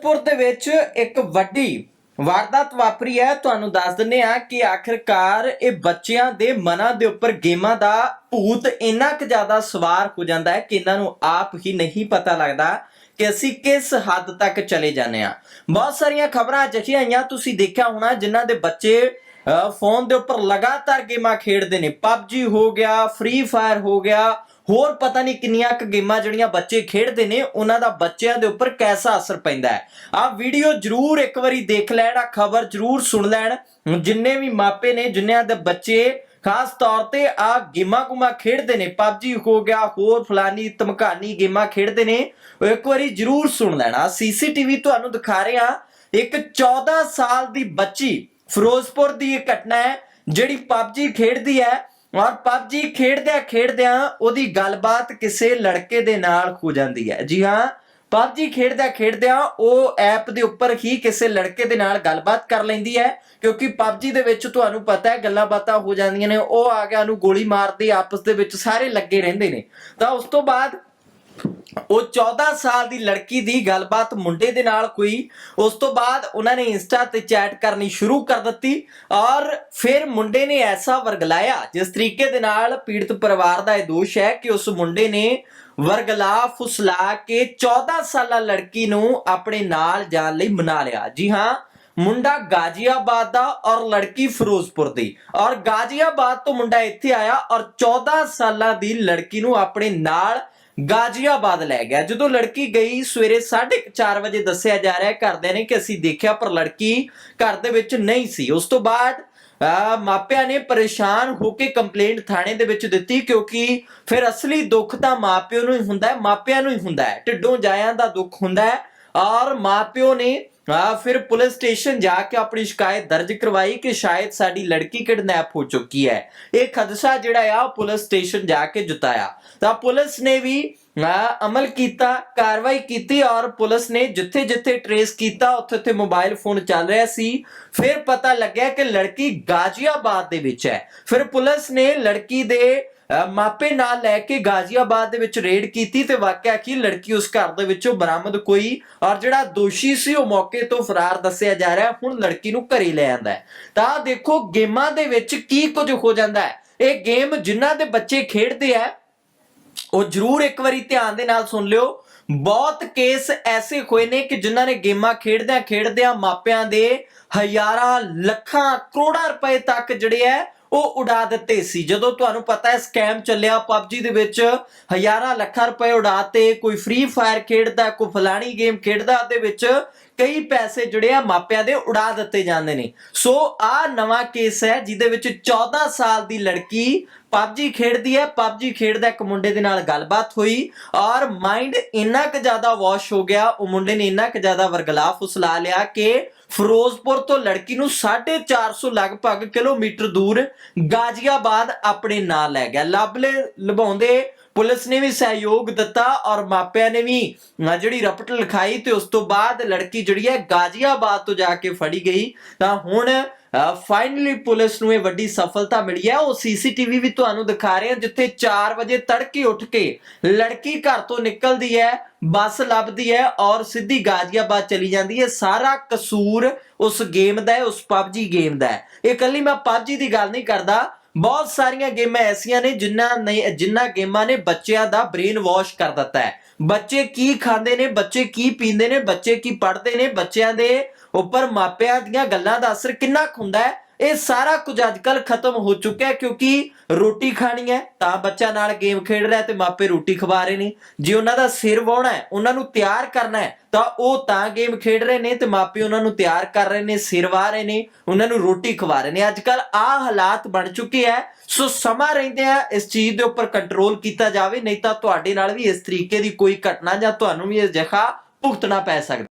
ਫਿਰੋਜ਼ਪੁਰ ਦੇ ਵਿੱਚ ਇੱਕ ਵੱਡੀ ਵਾਰਦਾਤ ਵਾਪਰੀ ਹੈ। ਤੁਹਾਨੂੰ ਦੱਸ ਦਿੰਨੇ ਆ ਕਿ ਆਖਿਰਕਾਰ ਇਹ ਬੱਚਿਆਂ ਦੇ ਮਨਾਂ ਦੇ ਉੱਪਰ ਗੇਮਾਂ ਦਾ ਭੂਤ ਇੰਨਾ ਕੁ ਜ਼ਿਆਦਾ ਸਵਾਰ ਹੋ ਜਾਂਦਾ ਹੈ ਕਿ ਇਹਨਾਂ ਨੂੰ ਆਪ ਹੀ ਨਹੀਂ ਪਤਾ ਲੱਗਦਾ ਕਿ ਅਸੀਂ ਕਿਸ ਹੱਦ ਤੱਕ ਚਲੇ ਜਾਂਦੇ ਆ ਬਹੁਤ ਸਾਰੀਆਂ ਖਬਰਾਂ ਅਜਿਹੀਆਂ ਆਈਆਂ। ਤੁਸੀਂ ਦੇਖਿਆ ਹੋਣਾ ਜਿਨ੍ਹਾਂ ਦੇ ਬੱਚੇ ਅ, ਫੋਨ ਦੇ ਉੱਪਰ ਲਗਾਤਾਰ ਗੇਮਾਂ ਖੇਡਦੇ ਨੇ। PUBG ਹੋ ਗਿਆ ਫ੍ਰੀ ਫਾਇਰ ਹੋ ਗਿਆ ਹੋਰ ਪਤਾ ਨਹੀਂ ਕਿੰਨੀਆਂ ਕੁ ਗੇਮਾਂ ਜਿਹੜੀਆਂ ਬੱਚੇ ਖੇਡਦੇ ਨੇ, ਉਹਨਾਂ ਦਾ ਬੱਚਿਆਂ ਦੇ ਉੱਪਰ ਕੈਸਾ ਅਸਰ ਪੈਂਦਾ ਹੈ। ਆ ਵੀਡੀਓ ਜਰੂਰ ਇੱਕ ਵਾਰੀ ਦੇਖ ਲੈਣ ਆ ਖਬਰ ਜਰੂਰ ਸੁਣ ਲੈਣ। ਜਿੰਨੇ ਵੀ ਮਾਪੇ ਨੇ, ਜਿੰਨਿਆਂ ਦੇ ਬੱਚੇ, ਖਾਸ ਤੌਰ ਤੇ ਆ ਗੇਮਾਂ ਗੁਮਾ ਖੇਡਦੇ ਨੇ ਪਬਜੀ ਹੋ ਗਿਆ, ਹੋਰ ਫਲਾਨੀ ਧਮਕਾਨੀ ਗੇਮਾਂ ਖੇਡਦੇ ਨੇ, ਉਹ ਇੱਕ ਵਾਰੀ ਜਰੂਰ ਸੁਣ ਲੈਣਾ। ਸੀਸੀਟੀਵੀ ਤੁਹਾਨੂੰ ਦਿਖਾ ਰਹੇ ਆ ਇੱਕ 14 ਸਾਲ ਦੀ ਬੱਚੀ ਫਿਰੋਜ਼ਪੁਰ ਦੀ ਇਹ ਘਟਨਾ ਹੈ, ਜਿਹੜੀ ਪਬਜੀ ਖੇਡਦੀ ਹੈ ਔਰ ਪਬਜੀ ਖੇਡਦਿਆਂ ਖੇਡਦਿਆਂ ਉਹਦੀ ਗੱਲਬਾਤ ਕਿਸੇ ਲੜਕੇ ਦੇ ਨਾਲ ਹੋ ਜਾਂਦੀ ਹੈ। ਜੀ ਹਾਂ, ਪਬਜੀ ਖੇਡਦਿਆਂ ਖੇਡਦਿਆਂ ਉਹ ਐਪ ਦੇ ਉੱਪਰ ਹੀ ਕਿਸੇ ਲੜਕੇ ਦੇ ਨਾਲ ਗੱਲਬਾਤ ਕਰ ਲੈਂਦੀ ਹੈ, ਕਿਉਂਕਿ ਪਬਜੀ ਦੇ ਵਿੱਚ ਤੁਹਾਨੂੰ ਪਤਾ ਹੈ ਗੱਲਾਂ ਬਾਤਾਂ ਹੋ ਜਾਂਦੀਆਂ ਨੇ, ਉਹ ਆ ਗਿਆ ਨੂੰ ਗੋਲੀ ਮਾਰਦੀ, ਆਪਸ ਦੇ ਵਿੱਚ ਸਾਰੇ ਲੱਗੇ ਰਹਿੰਦੇ ਨੇ। ਤਾਂ ਉਸ ਤੋਂ ਬਾਅਦ ਉਹ 14 ਸਾਲ ਦੀ ਲੜਕੀ ਦੀ ਗੱਲਬਾਤ ਮੁੰਡੇ ਦੇ ਨਾਲ ਹੋਈ। ਉਸ ਤੋਂ ਬਾਅਦ ਉਹਨਾਂ ਨੇ ਇੰਸਟਾ ਤੇ ਚੈਟ ਕਰਨੀ ਸ਼ੁਰੂ ਕਰ ਦਿੱਤੀ ਔਰ ਫਿਰ ਮੁੰਡੇ ਨੇ ਐਸਾ ਵਰਗਲਾਇਆ, ਜਿਸ ਤਰੀਕੇ ਦੇ ਨਾਲ ਪੀੜਤ ਪਰਿਵਾਰ ਦਾ ਇਹ ਦੋਸ਼ ਹੈ ਕਿ ਉਸ ਮੁੰਡੇ ਨੇ ਵਰਗਲਾ ਫੁਸਲਾ ਕੇ 14 ਸਾਲਾ ਲੜਕੀ ਨੂੰ ਆਪਣੇ ਨਾਲ ਜਾਣ ਲਈ ਮਨਾ ਲਿਆ। ਜੀ ਹਾਂ, ਮੁੰਡਾ ਗਾਜ਼ੀਆਬਾਦ ਦਾ ਔਰ ਲੜਕੀ ਫਿਰੋਜ਼ਪੁਰ ਦੀ। ਔਰ ਗਾਜ਼ੀਆਬਾਦ ਤੋਂ ਮੁੰਡਾ ਇੱਥੇ ਆਇਆ ਔਰ 14 ਸਾਲਾਂ ਦੀ ਲੜਕੀ ਨੂੰ ਆਪਣੇ ਨਾਲ ਗਾਜ਼ੀਆਬਾਦ ਲੈ ਗਿਆ। ਜਦੋਂ ਲੜਕੀ ਗਈ, ਸਵੇਰੇ 4:30 ਵਜੇ ਦੱਸਿਆ ਜਾ ਰਿਹਾ ਹੈ ਘਰਦਿਆਂ ਨੇ ਕਿ ਅਸੀਂ ਦੇਖਿਆ ਪਰ ਲੜਕੀ ਘਰ ਦੇ ਵਿੱਚ ਨਹੀਂ ਸੀ। ਉਸ ਤੋਂ ਬਾਅਦ, ਅਹ, ਮਾਪਿਆਂ ਨੇ ਪਰੇਸ਼ਾਨ ਹੋ ਕੇ ਕੰਪਲੇਂਟ ਥਾਣੇ ਦੇ ਵਿੱਚ ਦਿੱਤੀ ਕਿਉਂਕਿ ਫਿਰ ਅਸਲੀ ਦੁੱਖ ਤਾਂ ਮਾਪਿਓ ਨੂੰ ਹੀ ਹੁੰਦਾ ਹੈ, ਮਾਪਿਆਂ ਨੂੰ ਹੀ ਹੁੰਦਾ ਹੈ। ਢਿੱਡੋਂ ਜਾਇਆਂ ਦਾ ਦੁੱਖ ਹੁੰਦਾ ਹੈ ਔਰ ਮਾਪਿਓ ਨੇ ਫਿਰ ਪੁਲਿਸ ਸਟੇਸ਼ਨ ਜਾ ਕੇ ਆਪਣੀ ਸ਼ਿਕਾਇਤ ਦਰਜ ਕਰਵਾਈ ਕਿ ਸ਼ਾਇਦ ਸਾਡੀ ਲੜਕੀ ਕਿਡਨੈਪ ਹੋ ਚੁੱਕੀ ਹੈ। ਇਹ ਖਦਸ਼ਾ ਜਿਹੜਾ ਆ ਪੁਲਿਸ ਸਟੇਸ਼ਨ ਜਾ ਕੇ ਜਤਾਇਆ ਤਾਂ ਪੁਲਿਸ ਨੇ ਵੀ ਆ, ਅਮਲ ਕੀਤਾ ਕਾਰਵਾਈ ਕੀਤੀ ਔਰ ਪੁਲਿਸ ਨੇ ਜਿੱਥੇ ਜਿੱਥੇ ਟਰੇਸ ਕੀਤਾ ਉੱਥੇ ਉੱਥੇ ਮੋਬਾਈਲ ਫੋਨ ਚੱਲ ਰਿਹਾ ਸੀ। ਫਿਰ ਪਤਾ ਲੱਗਿਆ ਕਿ ਲੜਕੀ ਗਾਜ਼ੀਆਬਾਦ ਦੇ ਵਿੱਚ ਹੈ। ਫਿਰ ਪੁਲਿਸ ਨੇ ਲੜਕੀ ਦੇ ਮਾਪੇ ਨਾਲ ਲੈ ਕੇ ਗਾਜ਼ੀਆਬਾਦ ਦੇ ਵਿੱਚ ਰੇਡ ਕੀਤੀ ਤੇ ਵਾਕਿਆ ਕੀ ਲੜਕੀ ਉਸ ਘਰ ਦੇ ਵਿੱਚੋਂ ਬਰਾਮਦ ਕੋਈ ਔਰ ਜਿਹੜਾ ਦੋਸ਼ੀ ਸੀ ਉਹ ਮੌਕੇ ਤੋਂ ਫਰਾਰ ਦੱਸਿਆ ਜਾ ਰਿਹਾ, ਹੁਣ ਲੜਕੀ ਨੂੰ ਘਰੇ ਲੈ ਆਂਦਾ ਹੈ। ਤਾਂ ਦੇਖੋ ਗੇਮਾਂ ਦੇ ਵਿੱਚ ਕੀ ਕੁਝ ਹੋ ਜਾਂਦਾ ਹੈ। ਇਹ ਗੇਮ ਜਿਨ੍ਹਾਂ ਦੇ ਬੱਚੇ ਖੇਡਦੇ ਆ ਉਹ ਜਰੂਰ ਇੱਕ ਵਾਰੀ ਧਿਆਨ ਦੇ ਨਾਲ ਸੁਣ ਲਿਓ। ਬਹੁਤ ਕੇਸ ਐਸੇ ਹੋਏ ਨੇ ਕਿ ਜਿਨ੍ਹਾਂ ਨੇ ਗੇਮਾਂ ਖੇਡਦਿਆਂ ਖੇਡਦਿਆਂ ਮਾਪਿਆਂ ਦੇ ਹਜ਼ਾਰਾਂ, ਲੱਖਾਂ, ਕਰੋੜਾਂ ਰੁਪਏ ਤੱਕ ਜਿਹੜੇ ਐ ਉਹ ਉਡਾ ਦਿੱਤੇ ਸੀ। ਜਦੋਂ ਤੁਹਾਨੂੰ ਪਤਾ ਹੈ ਸਕੈਮ ਚੱਲਿਆ PUBG ਦੇ ਵਿੱਚ। ਹਜ਼ਾਰਾਂ ਲੱਖਾਂ ਰੁਪਏ ਉਡਾਤੇ ਕੋਈ ਫ੍ਰੀ ਫਾਇਰ ਖੇਡਦਾ, ਕੋਈ ਫਲਾਣੀ ਗੇਮ ਖੇਡਦਾ ਦੇ ਵਿੱਚ ਕਈ ਪੈਸੇ ਜਿਹੜੇ ਆ ਮਾਪਿਆਂ ਦੇ ਉਡਾ ਦਿੱਤੇ ਜਾਂਦੇ ਨੇ। ਸੋ ਆ ਨਵਾਂ ਕੇਸ ਹੈ, ਜਿਹਦੇ ਵਿੱਚ 14 ਸਾਲ ਦੀ ਲੜਕੀ ਪਬਜੀ ਖੇਡਦੀ ਹੈ। ਪਬਜੀ ਖੇਡਦਾ ਇੱਕ ਮੁੰਡੇ ਦੇ ਨਾਲ ਗੱਲਬਾਤ ਹੋਈ ਔਰ ਮਾਈਂਡ ਇੰਨਾ ਕੁ ਜ਼ਿਆਦਾ ਵਾਸ਼ ਹੋ ਗਿਆ। ਉਹ ਮੁੰਡੇ ਨੇ ਇੰਨਾ ਕੁ ਜ਼ਿਆਦਾ ਵਰਗਲਾ ਫੁਸਲਾ ਲਿਆ ਕਿ ਫਿਰੋਜ਼ਪੁਰ ਤੋਂ ਲੜਕੀ ਨੂੰ 450 ਲਗਭਗ ਕਿਲੋਮੀਟਰ ਦੂਰ ਗਾਜ਼ੀਆਬਾਦ ਆਪਣੇ ਨਾਲ ਲੈ ਗਿਆ। ਲੱਭਲੇ ਲਭਾਉਂਦੇ ਪੁਲਿਸ ਨੇ ਵੀ ਸਹਿਯੋਗ ਦਿੱਤਾ ਔਰ ਮਾਪਿਆਂ ਨੇ ਵੀ ਜਿਹੜੀ ਰਪਟ ਲਿਖਾਈ ਤੇ ਉਸ ਤੋਂ ਬਾਅਦ ਲੜਕੀ ਜਿਹੜੀ ਹੈ ਗਾਜ਼ੀਆਬਾਦ ਤੋਂ ਜਾ ਕੇ ਫੜੀ ਗਈ। ਤਾਂ ਹੁਣ ਫਾਈਨਲੀ ਪੁਲਿਸ ਨੂੰ ਇਹ ਵੱਡੀ ਸਫਲਤਾ ਮਿਲੀ ਹੈ। ਉਹ ਸੀਸੀਟੀਵੀ ਵੀ ਤੁਹਾਨੂੰ ਦਿਖਾ ਰਹੇ ਹਾਂ, ਜਿੱਥੇ 4 ਵਜੇ ਤੜਕੇ ਉੱਠ ਕੇ ਲੜਕੀ ਘਰ ਤੋਂ ਨਿਕਲਦੀ ਹੈ, ਬੱਸ ਲੱਭਦੀ ਹੈ ਔਰ ਸਿੱਧੀ ਗਾਜ਼ੀਆਬਾਦ ਚਲੀ ਜਾਂਦੀ ਹੈ। ਸਾਰਾ ਕਸੂਰ ਉਸ ਗੇਮ ਦਾ ਹੈ, ਉਸ ਪਬਜੀ ਗੇਮ ਦਾ ਹੈ। ਇਹ ਕੱਲੀ ਮੈਂ ਪਬਜੀ ਦੀ ਗੱਲ ਨਹੀਂ ਕਰਦਾ ਬਹੁਤ ਸਾਰੀਆਂ ਗੇਮਾਂ ਐਸੀਆਂ ਨੇ ਜਿਨ੍ਹਾਂ ਨੇ ਜਿਨ੍ਹਾਂ ਗੇਮਾਂ ਨੇ ਬੱਚਿਆਂ ਦਾ ਬ੍ਰੇਨ ਵਾਸ਼ ਕਰ ਦਿੱਤਾ ਹੈ। ਬੱਚੇ ਕੀ ਖਾਂਦੇ ਨੇ, ਬੱਚੇ ਕੀ ਪੀਂਦੇ ਨੇ, ਬੱਚੇ ਕੀ ਪੜ੍ਹਦੇ ਨੇ, ਬੱਚਿਆਂ ਦੇ ਉੱਪਰ ਮਾਪਿਆਂ ਦੀਆਂ ਗੱਲਾਂ ਦਾ ਅਸਰ ਕਿੰਨਾ ਕੁ ਹੁੰਦਾ ਹੈ ਇਹ ਸਾਰਾ ਕੁਝ ਅੱਜਕੱਲ ਖਤਮ ਹੋ ਚੁੱਕਿਆ ਹੈ ਕਿਉਂਕਿ ਰੋਟੀ ਖਾਣੀ ਹੈ ਤਾਂ ਬੱਚਾ ਨਾਲ ਗੇਮ ਖੇਡ ਰਿਹਾ ਤੇ ਮਾਪੇ ਰੋਟੀ ਖਵਾ ਰਹੇ ਨੇ। ਜੇ ਉਹਨਾਂ ਦਾ ਸਿਰ ਵਾਉਣਾ ਹੈ, ਉਹਨਾਂ ਨੂੰ ਤਿਆਰ ਕਰਨਾ ਹੈ, ਤਾਂ ਉਹ ਤਾਂ ਗੇਮ ਖੇਡ ਰਹੇ ਨੇ ਤੇ ਮਾਪੇ ਉਹਨਾਂ ਨੂੰ ਤਿਆਰ ਕਰ ਰਹੇ ਨੇ, ਸਿਰ ਵਾਹ ਰਹੇ ਨੇ, ਉਹਨਾਂ ਨੂੰ ਰੋਟੀ ਖਵਾ ਰਹੇ ਨੇ। ਅੱਜਕੱਲ ਆ ਹਾਲਾਤ ਬਣ ਚੁੱਕੇ ਹੈ, ਸੋ ਸਮਾਂ ਰਹਿੰਦੇ ਆ ਇਸ ਚੀਜ਼ ਦੇ ਉੱਪਰ ਕੰਟਰੋਲ ਕੀਤਾ ਜਾਵੇ, ਨਹੀਂ ਤਾਂ ਤੁਹਾਡੇ ਨਾਲ ਵੀ ਇਸ ਤਰੀਕੇ ਦੀ ਕੋਈ ਘਟਨਾ ਜਾਂ ਤੁਹਾਨੂੰ ਵੀ ਇਹ ਜਗ੍ਹਾ ਭੁਗਤਣਾ ਪੈ ਸਕਦਾ।